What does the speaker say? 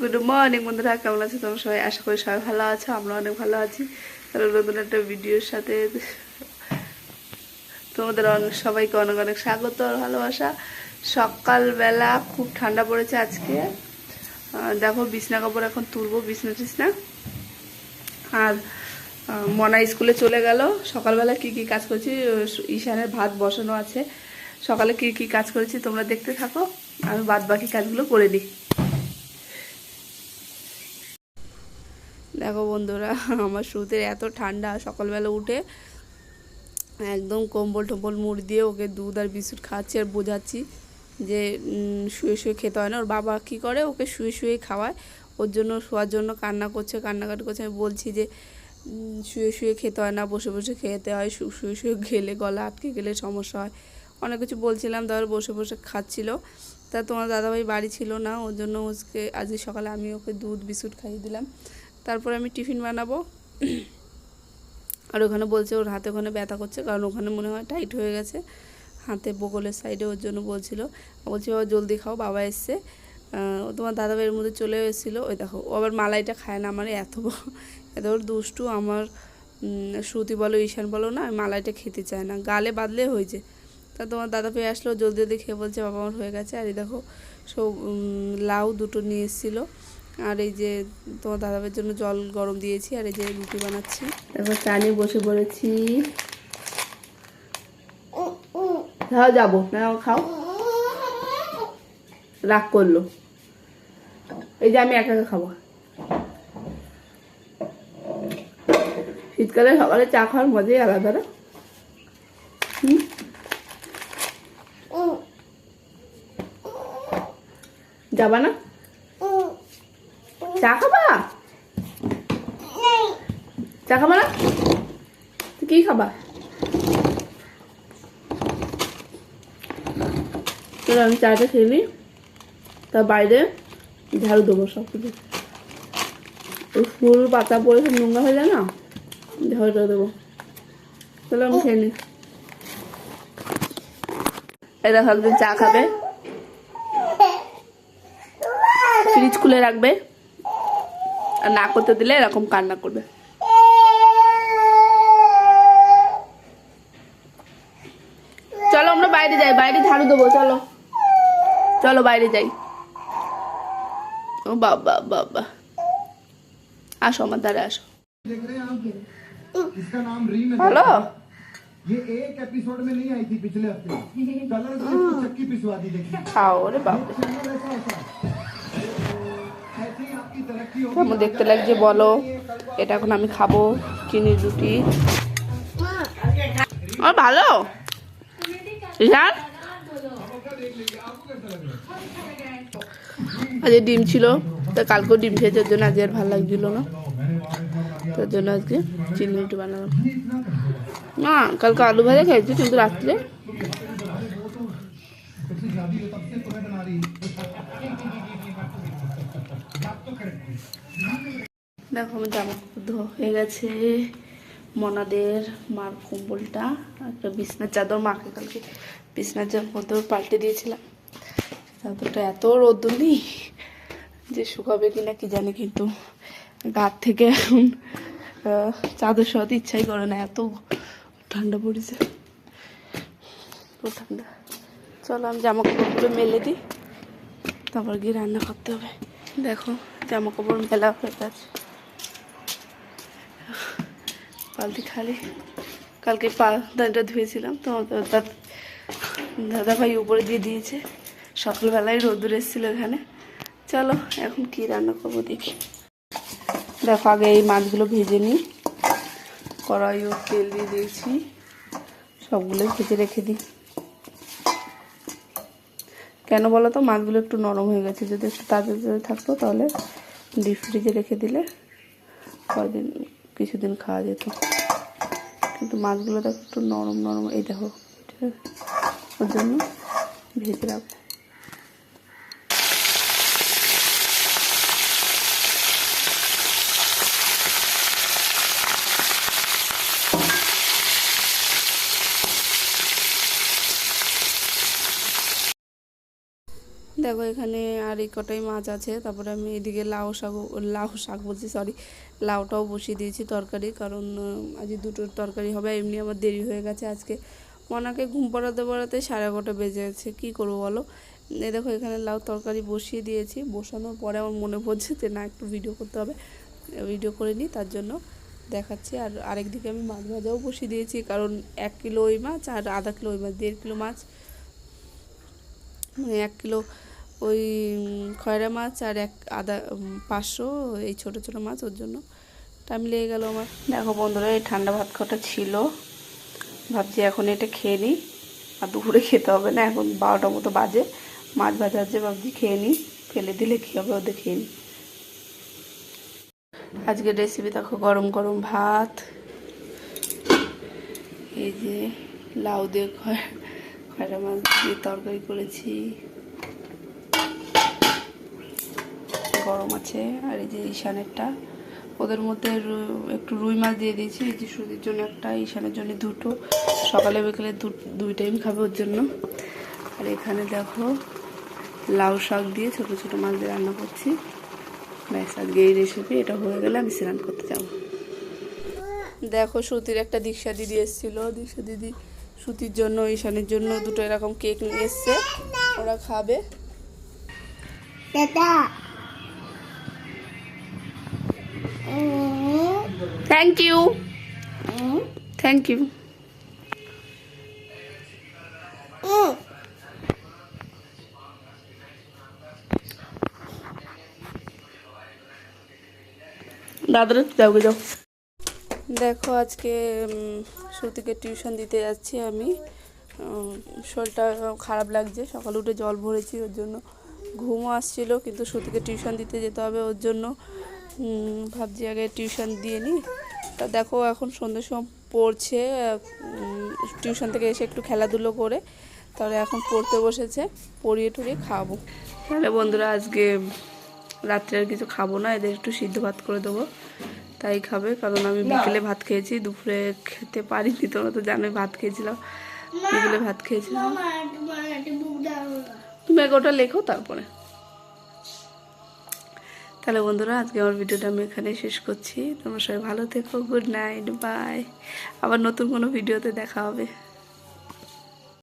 Good morning বন্ধুরা, কেমন আছো তোমরা সবাই? আশা করি সবাই ভালো আছো, আমরা অনেক ভালো আছি। তাহলে নতুন একটা ভিডিওর সাথে তোমাদের অনেক, সবাইকে অনেক অনেক স্বাগত আর ভালোবাসা। সকালবেলা খুব ঠান্ডা পড়েছে আজকে। দেখো, বিছনা কাপড় এখন তুলবো, বিছনা টিছনা। আর মনা স্কুলে চলে গেল। সকালবেলা কি কি কাজ করেছি? ঈশানের ভাত বসানো আছে। সকালে কি কি কাজ করেছি তোমরা দেখতে থাকো। আমি বাদ বাকি কাজগুলো করে দিই। দেখো বন্ধুরা, আমার শুতে এত ঠান্ডা, সকালবেলা উঠে একদম কম্বল টম্বল মুড় দিয়ে ওকে দুধ আর বিস্কুট খাওয়াচ্ছি আর বোঝাচ্ছি যে শুয়ে শুয়ে খেতে হয় না। ওর বাবা কী করে? ওকে শুয়ে শুয়ে খাওয়ায়। ওর জন্য, শোয়ার জন্য কান্না করছে, কান্নাকাটি করছে। আমি বলছি যে শুয়ে শুয়ে খেতে হয় না, বসে বসে খেতে হয়। শুয়ে শুয়ে গেলে গলা আটকে গেলে সমস্যা হয়। অনেক কিছু বলছিলাম, তারপর বসে বসে খাচ্ছিল। তা তোমার দাদাভাই বাড়ি ছিল না, ওর জন্য ওকে আজকে সকালে আমি ওকে দুধ, বিস্কুট খাইয়ে দিলাম। তারপরে আমি টিফিন বানাবো। আর ওখানে বলছে ওর হাতে ওখানে ব্যথা করছে, কারণ ওখানে মনে হয় টাইট হয়ে গেছে। হাতে বগলের সাইডে ওর জন্য বলছিল। বলছি, বাবা, জলদি খাও, বাবা এসছে। তোমার দাদাভাইয়ের মধ্যে চলে এসেছিল। ওই দেখো, ও আবার মালাইটা খায় না আমার এত বড়। এত বড় দুষ্টু, আমার শ্রুতি বলো, ঈশান বলো না, মালাইটা খেতে চায় না। গালে বাঁধলে হয়েছে। তা তোমার দাদা পেয়ে আসলো, জলদি জলদি খেয়ে বলছে, বাবা, আমার হয়ে গেছে। আর এই দেখো, সব লাউ দুটো নিয়ে এসেছিল। আর এই যে তোমার দাদাবের জন্য জল গরম দিয়েছি, আর এই যে রুটি বানাচ্ছি। তারপর চা নিয়ে বসে পড়েছি। খাও, যাব। না খাও। রাগ করল। এই যে আমি একা একা খাব। শীতকালে সকালে চা খাওয়ার মজাই আলাদা না? যাবা না? চা খাবা? চা খাবা না? কি খাবা? চলো আমি চাটা খেয়ে নিই তার বাইরে ঝাড়ু দেবো সব কিছু। ওই ফুল পাতা পরে সব নোংরা হয়ে যায় না? ঝাড়ু দিয়ে দেবো। চলো আমি খেয়ে নিই এই দেখো চা খাবে। ফ্রিজ খুলে রাখবে। না করতে দিলে এরকম কান্না করবে চলো আমরা বাইরে যাই বাইরে ঝাড়ু দেবো চলো চলো বাইরে যাই ও বাবা বাবা আসো আমার দ্বারা আসো देख रहे हैं आप इसका नाम रीम है হ্যালো ये एक एपिसोड में नहीं आई थी पिछले हफ्ते कलर से इसको चक्की पिसवा दी देखिए খাও রে বাবা কেমন দেখতে লাগছে, বলো, এটা এখন আমি খাব চিনির রুটি। ও, ভালো? রিহান? আজকে ডিম ছিল, তা কালকেও ডিম খেয়েছে জন্য আজকে আর ভালো লাগছিল না। তার জন্য আজকে চিনি রুটি বানালাম। না, কালকে আলু ভাজা খেয়েছি, কিন্তু রাত্রে। দেখো আমার জামা কাপড় ধোয়া হয়ে গেছে। মনাদের মার কম্বলটা একটা বিছনার চাদর। মাকে কালকে বিছনার চাদর পাল্টে দিয়েছিলাম। চাদরটা এত রোদ্দুর নেই যে শুকাবে কিনা কি জানি, কিন্তু গাত থেকে এখন চাদর সরাতে ইচ্ছাই করে না, এত ঠান্ডা পড়েছে। খুব ঠান্ডা। চলো, আমি জামা কাপড়গুলো মেলে দিই। তারপর গিয়ে রান্না করতে হবে। দেখো, জামা কাপড় মেলা হয়ে গেছে। বালতি খালি। কালকে পা দাঁড়িটা ধুয়েছিলাম, তো দাদা দাদা ভাই উপরে দিয়ে দিয়েছে। সকালবেলায় রোদুর এসেছিল এখানে। চলো, এখন কি রান্না করব দেখি। দেখো, আগে এই মাছগুলো ভেজে নিই। কড়াইও তেল দিয়ে দিয়েছি। সবগুলো ভেজে রেখে দিই। কেন বলো তো, মাছগুলো একটু নরম হয়ে গেছে। যদি একটু তাজা তাজা থাকতো, তাহলে ডিপ ফ্রিজে রেখে দিলে কয়দিন কিছুদিন খাওয়া যেত। কিন্তু মাছগুলো দেখো একটু নরম নরম। এই দেখো ঠিক আছে ওর জন্য ভেজে রাখব। দেখো এখানে আর এই কটাই মাছ আছে। তারপরে আমি এদিকে লাউ শাক লাউ শাক বলছি সরি লাউটাও বসিয়ে দিয়েছি তরকারি, কারণ আজ দুটোর তরকারি হবে এমনি আমার দেরি হয়ে গেছে আজকে। মনাকে ঘুম পাড়াতে পাড়াতে সাড়ে এগারোটা বেজে গেছে, কী করব বলো? এই দেখো এখানে লাউ তরকারি বসিয়ে দিয়েছি, বসানোর পরে আমার মনে পড়ছে যে না, একটু ভিডিও করতে হবে ভিডিও করে নিই, তার জন্য দেখাচ্ছি। আর আরেক দিকে আমি মাছ ভাজাও বসিয়ে দিয়েছি, কারণ এক কিলো ওই মাছ আর আধা কিলো ওই মাছ, দেড় কিলো মাছ। মানে এক কিলো ওই খয়রা মাছ আর এক আদা পাঁচশো, এই ছোট ছোট মাছ ওর জন্য। টাইম লেগে গেল আমার। দেখো বন্ধুরা, এই ঠান্ডা ভাত খাওয়াটা ছিল। ভাবছি এখন এটা খেয়ে নিই। আর দুপুরে খেতে হবে না, এখন বারোটার মতো বাজে। মাছ ভাজা আছে, ভাবছি খেয়ে নিই। ফেলে দিলে কী হবে, ওদের খেয়ে নিই। আজকের রেসিপি দেখো, গরম গরম ভাত। এই যে লাউ দিয়ে খয়- খয়রা মাছ দিয়ে তরকারি করেছি। গরম আছে আর এই যে ঈশানেরটা, ওদের মধ্যে একটু রুই মাছ দিয়ে দিয়েছি, এই যে সুদির জন্য একটা, ঈশানের জন্য দুটো। সকালে বিকেলে দুই টাইম খাবে ওর জন্য। আর এখানে দেখো, লাউ শাক দিয়ে ছোট ছোট মাছ দিয়ে রান্না করছি। ব্যাস, আজকে এই রেসিপি এটা হয়ে গেলে আমি স্নান করতে যাব। দেখো সুতির একটা দীক্ষা দিদি এসেছিল। দীক্ষা দিদি সুতির জন্য, ঈশানের জন্য দুটো এরকম কেক নিয়ে এসছে। ওরা খাবে। থ্যাংক ইউ থ্যাংক ইউ দাদারা যাও যাও। দেখো আজকে শ্রুতিকে টিউশন দিতে যাচ্ছি আমি। শরীরটা খারাপ লাগছে। সকালে উঠে জল ভরেছি ওর জন্য ঘুমও আসছিল কিন্তু শ্রুতিকে টিউশন দিতে যেতে হবে ওর জন্য। ভাবছি আগে টিউশন দিয়ে নিই। তা দেখো এখন সন্ধ্যের সময় পড়ছে টিউশন থেকে এসে একটু খেলাধুলো করে, তাহলে এখন পড়তে বসেছে, পড়িয়ে টড়িয়ে খাওয়াবো তাহলে বন্ধুরা, আজকে রাত্রে আর কিছু খাব না, এদের একটু সিদ্ধ ভাত করে দেবো। তাই খাবে, কারণ আমি বিকেলে ভাত খেয়েছি, দুপুরে খেতে পারিনি তোমরা তো জানোই ভাত খেয়েছিলাম, বিকেলে ভাত খেয়েছিলাম। তুমি আগে ওটা লেখো তারপরে। তাহলে বন্ধুরা, আজকে আমার ভিডিওটা আমি এখানে শেষ করছি। তোমরা সবাই ভালো থেকো গুড নাইট বাই আবার নতুন কোনো ভিডিওতে দেখা হবে।